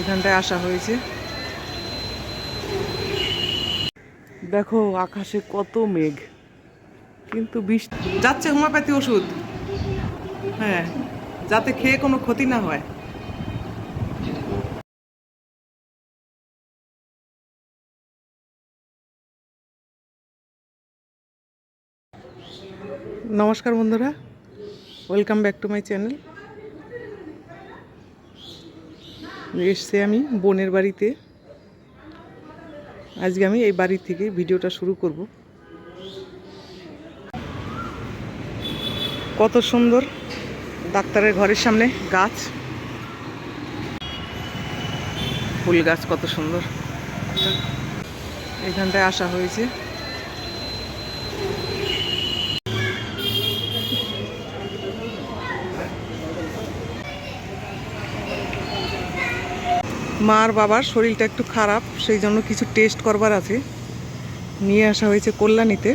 এখানটায় আসা হয়েছে। দেখো আকাশে কত মেঘ। কিন্তু বৃষ্টি যাচ্ছে হোমিওপ্যাথি ওষুধ। হ্যাঁ যাতে খেয়ে কোনো ক্ষতি না হয়। নমস্কার বন্ধুরা। Welcome back to my channel. এসছি আমি বোনের বাড়িতে। আজকে আমি এই বাড়ি থেকে ভিডিওটা শুরু করব। কত সুন্দর ডাক্তারের ঘরের সামনে গাছ। ফুল গাছ কত সুন্দর। এখানটায় আসা হয়েছে। মার বাবার শরীরটা একটু খারাপ, সেই জন্য কিছু টেস্ট করবার আছে নিয়ে আসা হয়েছে কল্যাণীতে.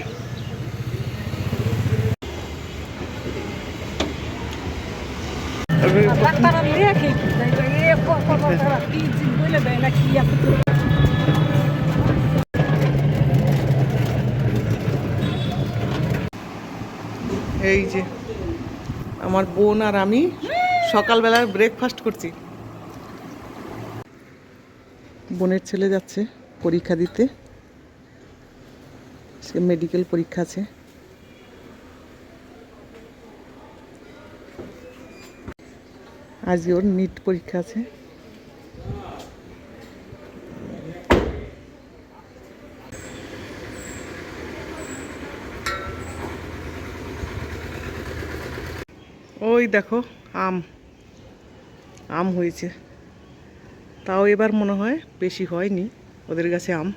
এই যে, আমার বোন আর আমি সকালবেলায় ব্রেকফাস্ট করছি বোনের ছেলে যাচ্ছে পরীক্ষা দিতে। সে মেডিকেল পরীক্ষা আছে। আজকে ওর নিট পরীক্ষা আছে। ওই দেখো, আম। আম হয়েছে। তাও এবার মনে হয় বেশি হয়নি ওদের কাছে আম।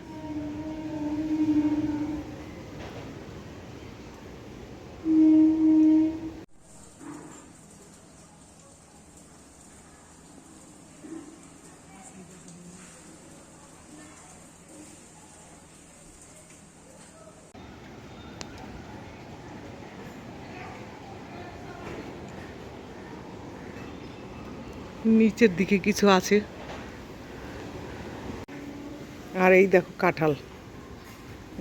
নিচের দিকে কিছু আছে। আর এই দেখো কাঁঠাল।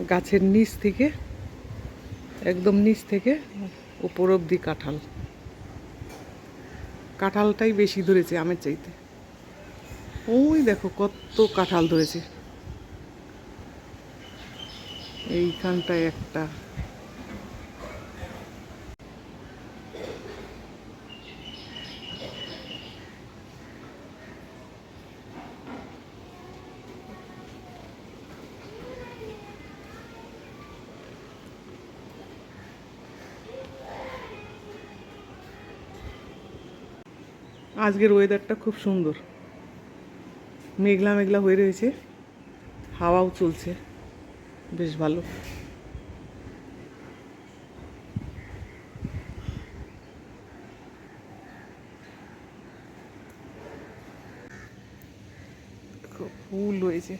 গাছের নিচ থেকে, একদম নিচ থেকে উপর অব্দি কাঁঠাল। কাঁঠালটাই বেশি ধরেছে আমের চাইতে। ওই দেখো কত কাঁঠাল ধরেছে। এইখানটায় একটা। আজকের ওয়েদারটা খুব সুন্দর। মেঘলা মেঘলা হয়ে রয়েছে। হাওয়াও চলছে। বেশ ভালো। ফুল হয়েছে।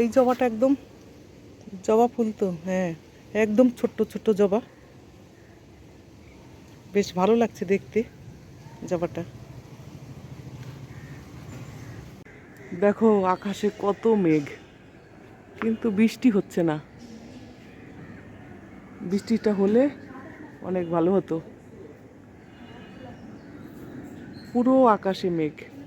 এই জবাটা একদম জবা ফুল তো হ্যাঁ। একদম ছোট্ট ছোট্ট জবা। বেশ ভালো লাগছে দেখতে জবাটা। দেখো, আকাশে কত মেঘ, কিন্তু বৃষ্টি হচ্ছে না। বৃষ্টিটা হলে অনেক ভালো হতো। পুরো আকাশে মেঘ।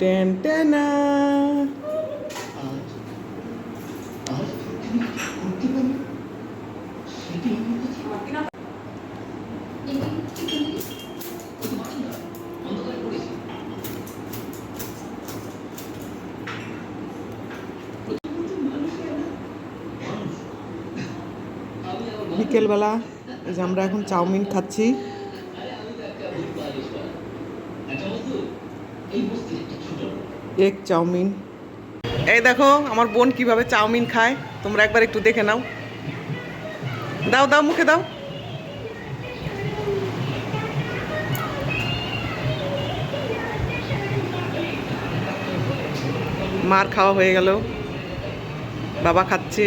টেন টেনা বিকেলবেলা এই যে আমরা এখন চাউমিন খাচ্ছি। Egg chow mein. এই দেখো, আমার বোন কীভাবে চাউমিন খায়। তোমরা একবার একটু দেখে নাও। দাও দাও, মুখে দাও। মার খাওয়া হয়ে গেল। বাবা খাচ্ছে।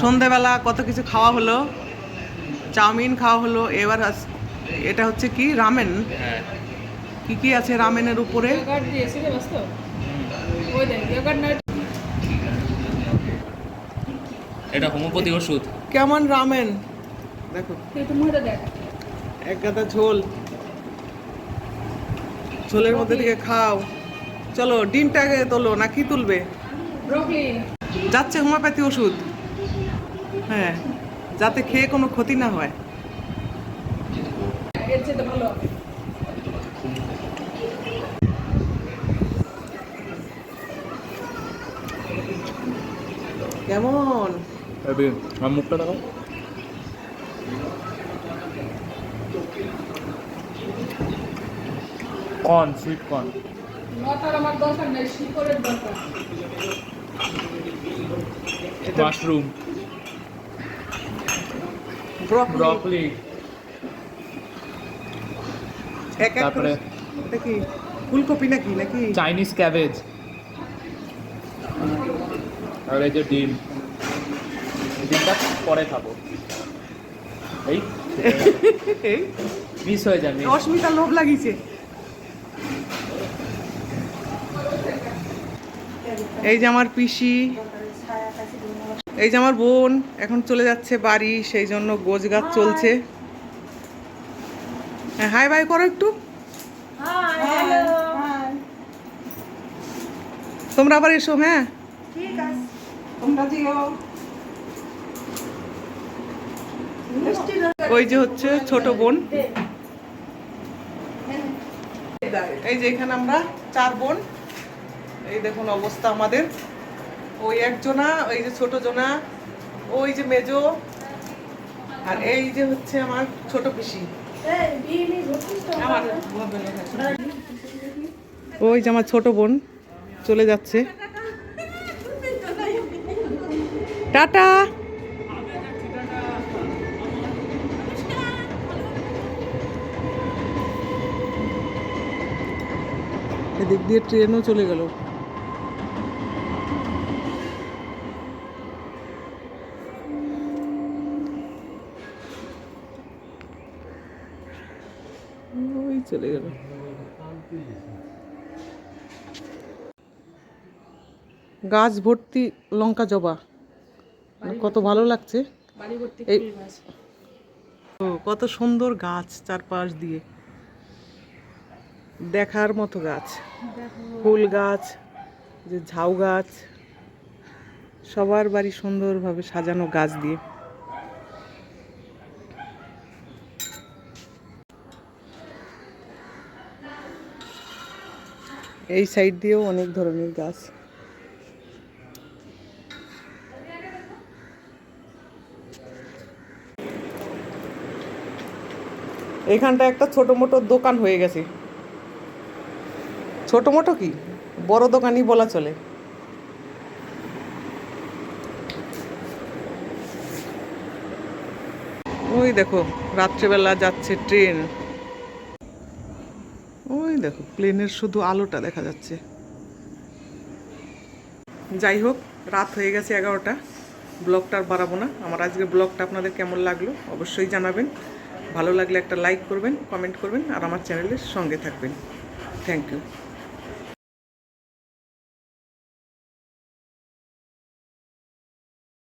সন্ধেবেলা কত কিছু খাওয়া হলো? চাউমিন খাওয়া হলো এবার এটা হচ্ছে কি? রামেন? হ্যাঁ। কি কি আছে রামেনের উপরে? এটা হোমিওপ্যাথি ওষুধ। কেমন রামেন? দেখো। এক গাদা ঝোল। ঝোলের মধ্যে থেকে খাও। চলো ডিমটাকে তোলো না কি তুলবে? ব্রোকলি যাচ্ছে হোমিওপ্যাথি ওষুধ। হ্যাঁ যাতে খেয়ে কোনো ক্ষতি না হয়। কেমন? আমার মুখটা দেখো কর্ন সুইট কর্ন আমার দরকার নেই শিকড়ের দরকার। মাশরুম। ব্রকলি। তারপরে? কি ফুলকপি নাকি নাকি? Chinese cabbage. আর এই যে ডিম। ডিমটা পরে খাব। এই? এই? মিস হয়ে যাবে অস্মিতা লোভ লাগিয়েছে। এই যে আমার পিসি এই যে আমার বোন এখন চলে যাচ্ছে বাড়ি সেই জন্য গোছ গাছ চলছে। হ্যাঁ হাই বাই করো একটু। তোমরা আবার এসো হ্যাঁ? ওই যে হচ্ছে ছোট বোন। এই যে এখানে আমরা চার বোন। এই দেখুন অবস্থা আমাদের। ওই একজনা ওই যে ছোট জোনা ওই যে মেজো আর এই যে হচ্ছে আমার ছোট পিসি। ওই যে আমার ছোট বোন চলে যাচ্ছে। টাটা! এদিক দিয়ে ট্রেনও চলে গেল ওই চলে গেল। গাছ ভর্তি লঙ্কা জবা। কত ভালো লাগছে। এই- কত সুন্দর গাছ চারপাশ দিয়ে। দেখার মতো গাছ। ফুল গাছ যে ঝাউ গাছ। সবার বাড়ি সুন্দরভাবে সাজানো গাছ দিয়ে। এই সাইড দিয়েও অনেক ধরনের গাছ। এখানটা একটা ছোট মোটো দোকান হয়ে গেছে। ছোট মোটো কি? বড় দোকানই বলা চলে। ওই দেখো, রাত্রেবেলা যাচ্ছে ট্রেন। দেখো প্লেনের শুধু আলোটা দেখা যাচ্ছে। যাই হোক, রাত হয়ে গেছে এগারোটা। ব্লগটা আর বাড়াবো না। আমার আজকে ব্লগটা আপনাদের কেমন লাগল অবশ্যই জানাবেন। ভালো লাগলে একটা লাইক করবেন কমেন্ট করবেন, আর আমার চ্যানেলের সঙ্গে থাকবেন। Thank you